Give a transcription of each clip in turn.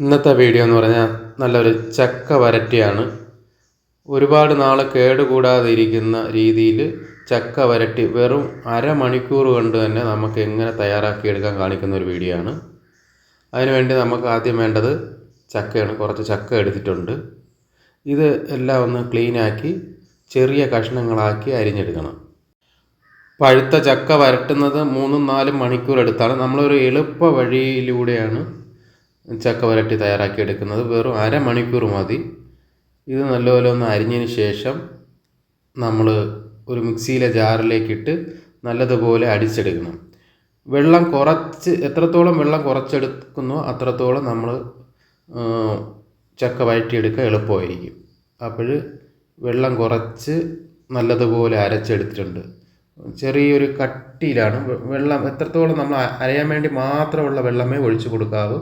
ഇന്നത്തെ വീഡിയോ എന്ന് പറഞ്ഞാൽ നല്ലൊരു ചക്ക വരട്ടിയാണ്. ഒരുപാട് നാൾ കേടുകൂടാതെ ഇരിക്കുന്ന രീതിയിൽ ചക്ക വരട്ടി വെറും അരമണിക്കൂർ കൊണ്ട് തന്നെ നമുക്ക് എങ്ങനെ തയ്യാറാക്കിയെടുക്കാൻ കാണിക്കുന്ന ഒരു വീഡിയോ ആണ്. അതിനുവേണ്ടി നമുക്ക് ആദ്യം വേണ്ടത് ചക്കയാണ്. കുറച്ച് ചക്ക എടുത്തിട്ടുണ്ട്. ഇത് എല്ലാം ഒന്ന് ക്ലീനാക്കി ചെറിയ കഷ്ണങ്ങളാക്കി അരിഞ്ഞെടുക്കണം. പഴുത്ത ചക്ക വരട്ടുന്നത് മൂന്നും നാലും മണിക്കൂർ എടുത്താണ്. നമ്മളൊരു എളുപ്പ വഴിയിലൂടെയാണ് ചക്ക വരട്ടി തയ്യാറാക്കി എടുക്കുന്നത് വെറും അരമണിക്കൂർ മതി. ഇത് നല്ലപോലെ ഒന്ന് അരിഞ്ഞതിന് ശേഷം നമ്മൾ ഒരു മിക്സിയിലെ ജാറിലേക്കിട്ട് നല്ലതുപോലെ അടിച്ചെടുക്കണം. വെള്ളം കുറച്ച് എത്രത്തോളം വെള്ളം കുറച്ചെടുക്കുന്നോ അത്രത്തോളം നമ്മൾ ചക്ക വഴറ്റിയെടുക്കുക എളുപ്പമായിരിക്കും. അപ്പോൾ വെള്ളം കുറച്ച് നല്ലതുപോലെ അരച്ചെടുത്തിട്ടുണ്ട്. ചെറിയൊരു കട്ടിയിലാണ്. വെള്ളം എത്രത്തോളം നമ്മൾ അരയാൻ വേണ്ടി മാത്രമുള്ള വെള്ളമേ ഒഴിച്ചു കൊടുക്കാവൂ.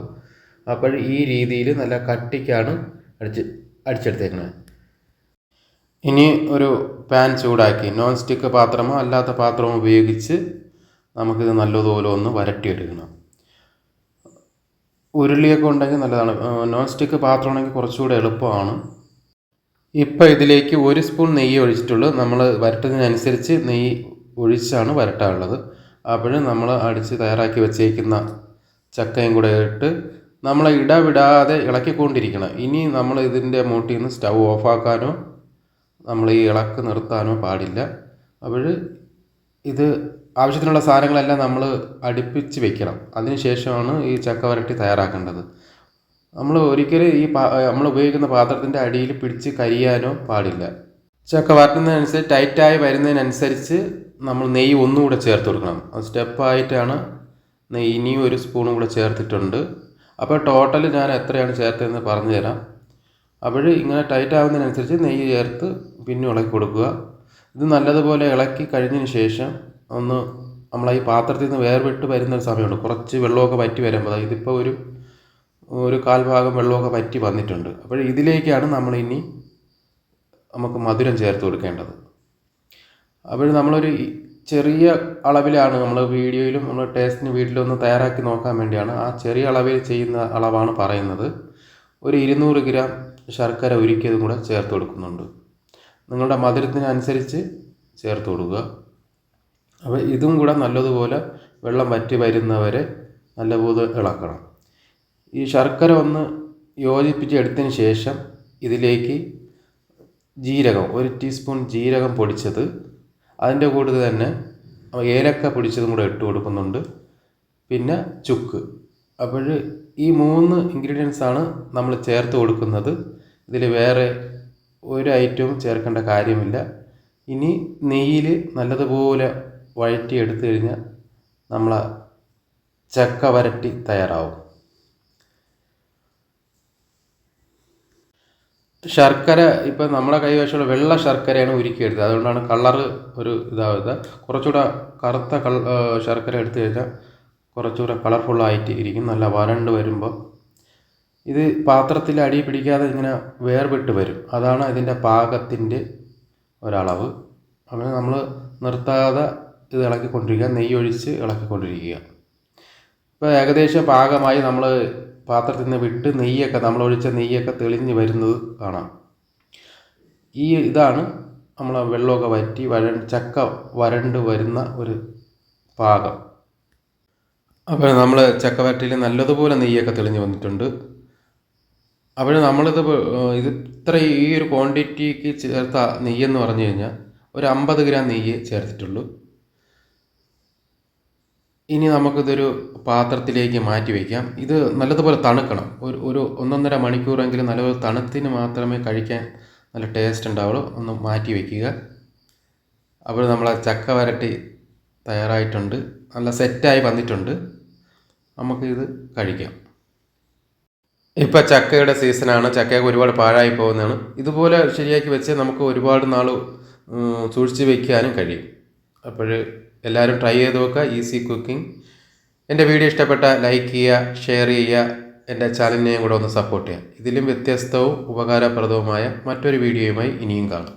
അപ്പോൾ ഈ രീതിയിൽ നല്ല കട്ടിക്കാണ് അടിച്ച് അടിച്ചെടുത്തേക്കുന്നത് ഇനി ഒരു പാൻ ചൂടാക്കി നോൺ സ്റ്റിക്ക് പാത്രമോ അല്ലാത്ത പാത്രമോ ഉപയോഗിച്ച് നമുക്കിത് നല്ലതുപോലെ ഒന്ന് വരട്ടിയെടുക്കണം. ഉരുളിയൊക്കെ ഉണ്ടെങ്കിൽ നല്ലതാണ്. നോൺ സ്റ്റിക്ക് പാത്രമാണെങ്കിൽ കുറച്ചുകൂടെ എളുപ്പമാണ്. ഇപ്പോൾ ഇതിലേക്ക് ഒരു സ്പൂൺ നെയ്യ് ഒഴിച്ചിട്ടുള്ളൂ. നമ്മൾ വരട്ടുന്നതിനനുസരിച്ച് നെയ്യ് ഒഴിച്ചാണ് വരട്ടാനുള്ളത്. അപ്പോൾ നമ്മൾ അടിച്ച് തയ്യാറാക്കി വെച്ചേക്കുന്ന ചക്കയും കൂടെ ഇട്ട് നമ്മൾ ഇടവിടാതെ ഇളക്കിക്കൊണ്ടിരിക്കണം. ഇനി നമ്മൾ ഇതിന്റെ മൂട്ടിൽ നിന്ന് സ്റ്റൗ ഓഫാക്കാനോ നമ്മൾ ഈ ഇളക്ക് നിർത്താനോ പാടില്ല. അപ്പോൾ ഇത് ആവശ്യത്തിനുള്ള സാധനങ്ങളെല്ലാം നമ്മൾ അടുപ്പിച്ച് വെക്കണം. അതിന് ശേഷമാണ് ഈ ചക്ക വരട്ടി തയ്യാറാക്കേണ്ടത്. നമ്മൾ ഒരിക്കലും ഈ നമ്മൾ ഉപയോഗിക്കുന്ന പാത്രത്തിന്റെ അടിയിൽ പിടിച്ച് കരിയാനോ പാടില്ല. ചക്ക വരട്ടുന്നതിനനുസരിച്ച് ടൈറ്റായി വരുന്നതിനനുസരിച്ച് നമ്മൾ നെയ്യ് ഒന്നുകൂടെ ചേർത്ത് കൊടുക്കണം. അത് സ്റ്റെപ്പായിട്ടാണ് നെയ്യ് ഇനിയും ഒരു സ്പൂണും കൂടെ ചേർത്തിട്ടുണ്ട്. അപ്പോൾ ടോട്ടൽ ഞാൻ എത്രയാണ് ചേർത്തതെന്ന് പറഞ്ഞു തരാം അപ്പോൾ ഇങ്ങനെ ടൈറ്റ് ആവുന്നതിനനുസരിച്ച് നെയ്യ് ചേർത്ത് പിന്നെ ഇളക്കി കൊടുക്കുക. ഇത് നല്ലതുപോലെ ഇളക്കി കഴിഞ്ഞതിന് ശേഷം ഒന്ന് നമ്മൾ ഈ പാത്രത്തിൽ നിന്ന് വേർവിട്ട് വരുന്ന ഒരു സമയമുണ്ട്. കുറച്ച് വെള്ളമൊക്കെ വറ്റി വരുമ്പോൾ ഇതിപ്പോൾ ഒരു ഒരു കാൽഭാഗം വെള്ളമൊക്കെ വറ്റി വന്നിട്ടുണ്ട്. അപ്പോൾ ഇതിലേക്കാണ് നമ്മൾ ഇനി നമുക്ക് മധുരം ചേർത്ത് കൊടുക്കേണ്ടത്. അപ്പോൾ നമ്മളൊരു ചെറിയ അളവിലാണ് നമ്മൾ വീഡിയോയിലും നമ്മൾ ടേസ്റ്റിന് വീട്ടിലൊന്ന് തയ്യാറാക്കി നോക്കാൻ വേണ്ടിയാണ്. ആ ചെറിയ അളവിൽ ചെയ്യുന്ന അളവാണ് പറയുന്നത്. ഒരു ഇരുന്നൂറ് ഗ്രാം ശർക്കര ഉരുക്കിയതും കൂടെ ചേർത്ത് കൊടുക്കുന്നുണ്ട്. നിങ്ങളുടെ മധുരത്തിനനുസരിച്ച് ചേർത്ത് കൊടുക്കുക. അപ്പോൾ ഇതും കൂടെ നല്ലതുപോലെ വെള്ളം വറ്റി വരുന്നവരെ നല്ലപോലെ ഇളക്കണം. ഈ ശർക്കര ഒന്ന് യോജിപ്പിച്ച് എടുത്തതിന് ശേഷം ഇതിലേക്ക് ജീരകം ഒരു ടീസ്പൂൺ ജീരകം പൊടിച്ചത് അതിന്റെ കൂടെ തന്നെ ഏലക്ക പൊടിച്ചതും കൂടെ ഇട്ട് കൊടുക്കുന്നുണ്ട്. പിന്നെ ചുക്ക്. അപ്പോൾ ഈ മൂന്ന് ഇൻഗ്രീഡിയൻസ് ആണ് നമ്മൾ ചേർത്ത് കൊടുക്കുന്നത്. ഇതിൽ വേറെ ഒരു ഐറ്റവും ചേർക്കേണ്ട കാര്യമില്ല. ഇനി നെയ്യിൽ നല്ലതുപോലെ വഴറ്റി എടുത്തു കഴിഞ്ഞാൽ നമ്മളെ ചക്ക വരട്ടി തയ്യാറാവും. ശർക്കര ഇപ്പം നമ്മുടെ കൈവശമുള്ള വെള്ള ശർക്കരയാണ് ഉരുക്കിയെടുത്തത്. അതുകൊണ്ടാണ് കളറ് ഒരു ഇതാവുന്നത് കുറച്ചുകൂടെ കറുത്ത കൾ ശർക്കര എടുത്തു കഴിഞ്ഞാൽ കുറച്ചുകൂടെ കളർഫുള്ളായിട്ട് ഇരിക്കും. നല്ല വരണ്ട് വരുമ്പോൾ ഇത് പാത്രത്തിൽ അടി പിടിക്കാതെ ഇങ്ങനെ വേർപെട്ട് വരും. അതാണ് ഇതിന്റെ പാകത്തിന്റെ ഒരളവ്. അങ്ങനെ നമ്മൾ നിർത്താതെ ഇത് ഇളക്കിക്കൊണ്ടിരിക്കുക. നെയ്യൊഴിച്ച് ഇളക്കിക്കൊണ്ടിരിക്കുക. ഇപ്പോൾ ഏകദേശം പാകമായി നമ്മൾ പാത്രത്തിൽ നിന്ന് വിട്ട് നെയ്യൊക്കെ നമ്മൾ ഒഴിച്ച നെയ്യൊക്കെ തെളിഞ്ഞ് വരുന്നത് കാണാം. ഈ ഇതാണ് നമ്മൾ വെള്ളമൊക്കെ വറ്റി വര ചക്ക വരണ്ട് വരുന്ന ഒരു പാകം. അപ്പോൾ നമ്മൾ ചക്ക വരട്ടിയിൽ നല്ലതുപോലെ നെയ്യൊക്കെ തെളിഞ്ഞ് വന്നിട്ടുണ്ട്. അപ്പോൾ നമ്മളിത് ഇത് ഇത്ര ഈ ഒരു ക്വാണ്ടിറ്റിക്ക് ചേർത്ത നെയ്യെന്ന് പറഞ്ഞു കഴിഞ്ഞാൽ ഒരു അമ്പത് ഗ്രാം നെയ്യ് ചേർത്തിട്ടുള്ളൂ. ഇനി നമുക്കിതൊരു പാത്രത്തിലേക്ക് മാറ്റി വയ്ക്കാം ഇത് നല്ലതുപോലെ തണുക്കണം. ഒരു ഒരു ഒന്നൊന്നര മണിക്കൂറെങ്കിലും നല്ലപോലെ തണുത്തിന് മാത്രമേ കഴിക്കാൻ നല്ല ടേസ്റ്റ് ഉണ്ടാവുള്ളൂ. ഒന്ന് മാറ്റി വയ്ക്കുക അപ്പോൾ നമ്മളെ ചക്ക വരട്ടി തയ്യാറായിട്ടുണ്ട്. നല്ല സെറ്റായി വന്നിട്ടുണ്ട്. നമുക്കിത് കഴിക്കാം. ഇപ്പോൾ ചക്കയുടെ സീസണാണ് ചക്കയൊക്കെ ഒരുപാട് പാഴായി പോകുന്നതാണ്. ഇതുപോലെ ശരിയാക്കി വെച്ച് നമുക്ക് ഒരുപാട് നാൾ സൂക്ഷിച്ച് വയ്ക്കാനും കഴിയും. അപ്പോൾ എല്ലാവരും ട്രൈ ചെയ്ത് നോക്കുക ഈസി കുക്കിംഗ് എന്റെ വീഡിയോ ഇഷ്ടപ്പെട്ട ലൈക്ക് ചെയ്യുക ഷെയർ ചെയ്യുക എന്റെ ചാനലിനെയും കൂടെ ഒന്ന് സപ്പോർട്ട് ചെയ്യുക. ഇതിലും വ്യത്യസ്തവും ഉപകാരപ്രദവുമായ മറ്റൊരു വീഡിയോയുമായി ഇനിയും കാണാം.